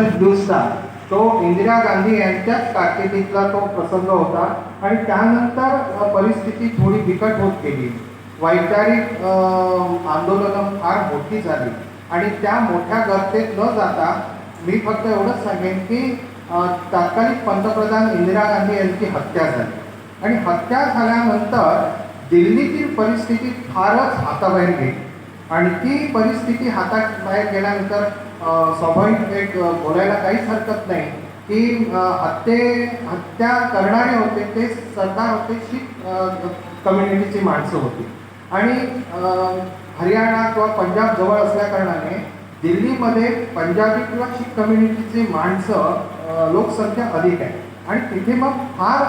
दिवसा तो इंदिरा गांधी यांच्याच कारकिर्दीतला तो प्रसंग होता आणि त्यानंतर परिस्थिती थोडी बिकट होत गेली. वैचारिक आंदोलनं फार मोठी झाली. आणि त्या मोठ्या गर्तेत न जाता मी फक्त एवढंच सांगेन की तात्कालिक पंतप्रधान इंदिरा गांधी यांची हत्या झाली. आणि हत्या झाल्यानंतर दिल्लीतील परिस्थिती फारच हाताबाहेर गेली. आणि ती परिस्थिती हातात बाहेर गेल्यानंतर स्वाभाविक एक बोलायला काहीच हरकत नाही. की हत्ये हत्या करणारे होते ते सरदार होते शीख कम्युनिटीची माणसं होती. आणि हरियाणा किंवा पंजाब जवळ असल्याकारणाने दिल्लीमध्ये पंजाबी किंवा शीख कम्युनिटीची माणसं लोकसंख्या अधिक आहे. आणि तिथे मग फार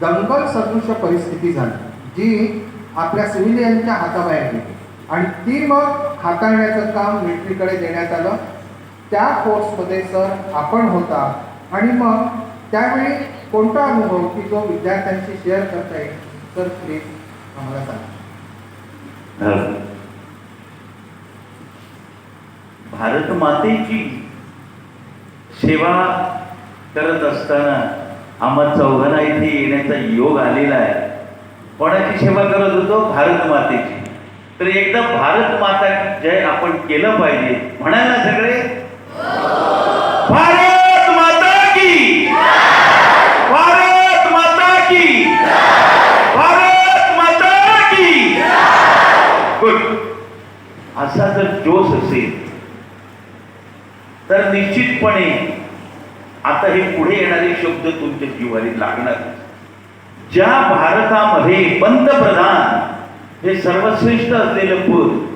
दंगल सदृश परिस्थिती झाली जी आपल्या सिव्हिलियनच्या हाताबाहेर गेली. आणि ती मग हाताळण्याचं काम मिलिटरीकडे देण्यात आलं. त्या कोर्समध्ये सर आपण होता. आणि मग त्यावेळी कोणता अनुभव की जो विद्यार्थ्यांशी शेअर करता येईल? सर प्लीज आम्हाला सांगा. भारत मातेची सेवा करत असताना आम्हा चौघांना इथे येण्याचा योग आलेला आहे. कोणाची सेवा करत होतो? भारत मातेची. तर एकदा भारत माता जय आपण केलं पाहिजे म्हणायला सगळे भारत माता की। भारत माता की। भारत माता की। गुड. असा जर जोश असेल तर निश्चितपणे आता हे पुढे येणारे शब्द तुमच्या जिव्हारी लागणार. ज्या भारतामध्ये पंतप्रधान हे सर्वश्रेष्ठ असलेलं पद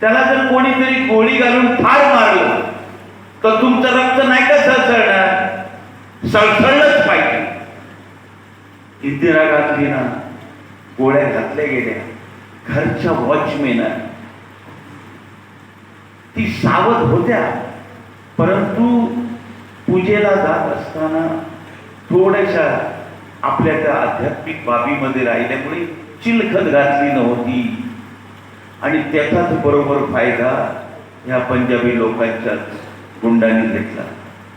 त्याला जर कोणीतरी गोळी घालून ठार मारलं तर तुमचं रक्त नाही का सळसळणार? सळसळलंच पाहिजे. इंदिरा गांधींना गोळ्या घातल्या गेल्या. घरच्या वॉचमेन ती सावध होत्या. परंतु पूजेला जात असताना थोड्याशा आपल्या त्या आध्यात्मिक बाबीमध्ये राहिल्यामुळे चिलखत घातली नव्हती. आणि त्याचाच बरोबर फायदा ह्या पंजाबी लोकांच्याच गुंडांनी घेतला.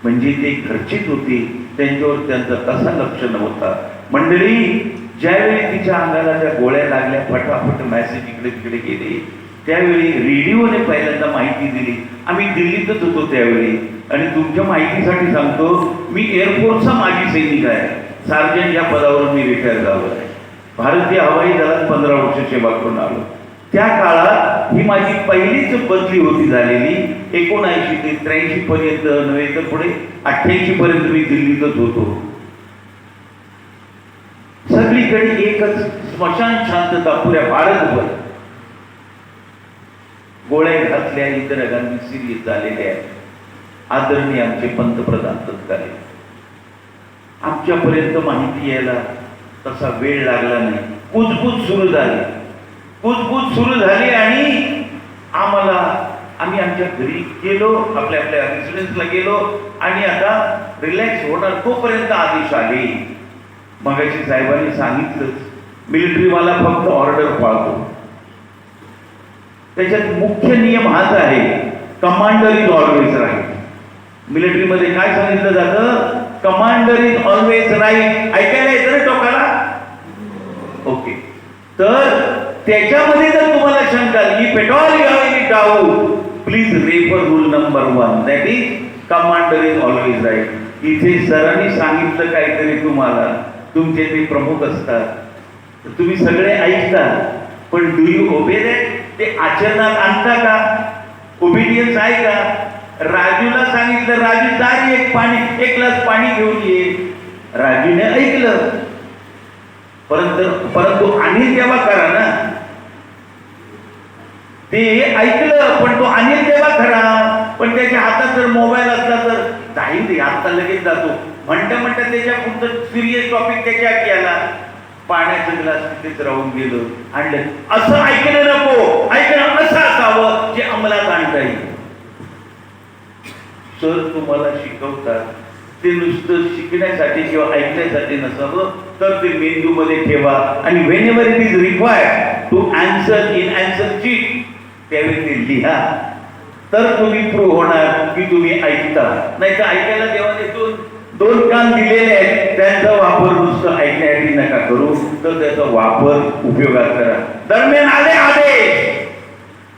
म्हणजे ते खर्चित होते. त्यांच्यावर त्यांचा तसा लक्ष नव्हता. मंडळी ज्यावेळी तिच्या अंगाला त्या गोळ्या लागल्या फटाफट मॅसेज इकडे तिकडे गेले. त्यावेळी रेडिओने पहिल्यांदा माहिती दिली. आम्ही दिल्लीतच होतो त्यावेळी. आणि तुमच्या माहितीसाठी सांगतो मी एअरफोर्सचा माजी सैनिक आहे. सार्जंट या पदावरून मी रिटायर झालो आहे. भारतीय हवाई दलात पंधरा वर्ष सेवा करून आलो. त्या काळात ही माझी पहिलीच बदली होती झालेली. एकोणऐंशी ते त्र्याऐंशी पर्यंत नव्हे तर पुढे अठ्ठ्याऐंशी पर्यंत मी दिल्लीतच होतो. सगळीकडे एकच स्मशान शांतता पुऱ्या भारतभर गोळ्या घातल्या इंदिरा गांधी सिरियस झालेल्या आहेत. आदरणीय आमचे पंतप्रधान तत्कालीन. आमच्यापर्यंत माहिती यायला तसा वेळ लागला नाही. कुजबूज सुरू झाली. कुजबूज सुरू झाली आणि आम्हाला आम्ही आमच्या घरी गेलो आपल्या आपल्या रेसिडेन्सला गेलो आणि आता रिलॅक्स होणार तोपर्यंत आदेश आले. मगाशी साहेबांनी सांगितलंच मिलिटरीवाला फक्त ऑर्डर पाळतो. त्याच्यात मुख्य नियम हाच आहे कमांडर इज ऑलवेज राईट मिलिटरीमध्ये काय सांगितलं जातं? कमांडर इज ऑलवेज राईट ऐकायला येतं ना टोकाला? ओके. तर त्याच्यामध्ये जर तुम्हाला शंका आली पेट्रोल घ्यावी डाऊ. Please refer rule number one that is commander is always right इथे सरांनी सांगितलं काहीतरी तुम्हाला. तुमचे ते प्रमुख असतात. तुम्ही सगळे ऐकता. पण डू यू ओबे दॅट ते आचरणात आणता का? ओबिडियन्स आहे का? राजूला सांगितलं राजू जा एक पाणी एक ग्लास पाणी घेऊन ये. राजूने ऐकलं. परंतु परंतु आणि तेव्हा करा ना. ते ऐकलं पण तो अनिल देवा खरा. पण त्याच्या हातात जर मोबाईल असला तर जाईल रे आता लगेच जातो. म्हणता म्हणता त्याच्या पुढचं सिरियस टॉपिक त्याच्या केला पाण्याचं ग्लास तिथेच राहून गेलं. आणलं. असं ऐकलं नको. ऐकणं असं असावं जे अंमलात आणता येईल. सर तुम्हाला शिकवतात ते नुसतं शिकण्यासाठी किंवा ऐकण्यासाठी नसावं तर ते मेंदूमध्ये ठेवा. आणि whenever it is required to answer in answer sheet त्यावेळी ते लिहा. तर तुम्ही प्रूव्ह होणार की तुम्ही ऐकता. नाही तर ऐकायला देवाने दोन दोन कान दिलेले आहेत त्यांचा वापर नुसतं ऐकण्यासाठी नका करू तर त्याचा वापर उपयोगात करा. दरम्यान आले आदेश.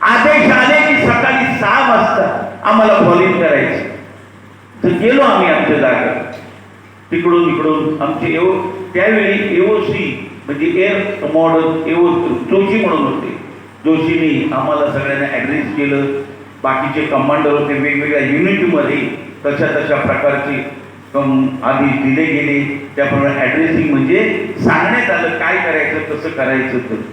आदेश आले की सकाळी सहा वाजता आम्हाला फॉलिंग करायचं. तर गेलो आम्ही आमच्या जागा तिकडून इकडून आमचे एओ त्यावेळी एओसी म्हणजे एअर मॉडल एओ चोची म्हणून होते. जोशीने आम्हाला सगळ्यांना ॲड्रेस केलं. बाकीचे कमांडर होते वेगवेगळ्या युनिटमध्ये तशा तशा प्रकारचे आधी दिले गेले. त्याप्रमाणे ॲड्रेसिंग म्हणजे सांगण्यात आलं काय करायचं कसं करायचं तर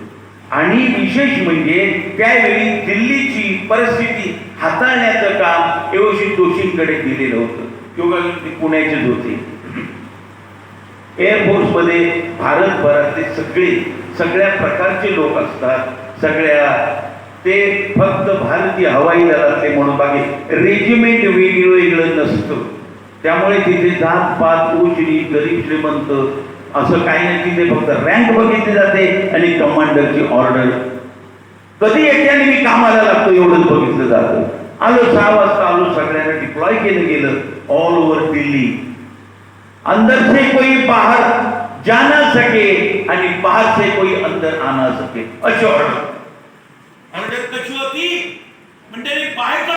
आणि विशेष म्हणजे त्यावेळी दिल्लीची परिस्थिती हाताळण्याचं काम एवढी जोशींकडे दिलेलं होतं. किंवा पुण्याचेच होते एअरफोर्समध्ये भारतभरातले सगळे सगळ्या प्रकारचे लोक असतात. सगळ्या. ते फक्त भारतीय हवाई दलातले म्हणून बाकी रेजिमेंट वेगळं वेगळं नसतं. त्यामुळे तिथे जात पात उजनी गरीब श्रीमंत असं काही नाही तिथे फक्त रँक बघितली जाते आणि कमांडरची ऑर्डर कधी एकट्याने मी कामाला लागतो एवढंच बघितलं जातं. आलो सहा वाजता आलो सगळ्यांना डिप्लॉय केलं गेलं ऑल ओव्हर दिल्ली. अंदर से कोई बाहर जाना सके आणि बाहर से कोई अंदर आना सके अशी ऑर्डर म्हणजे बाहेर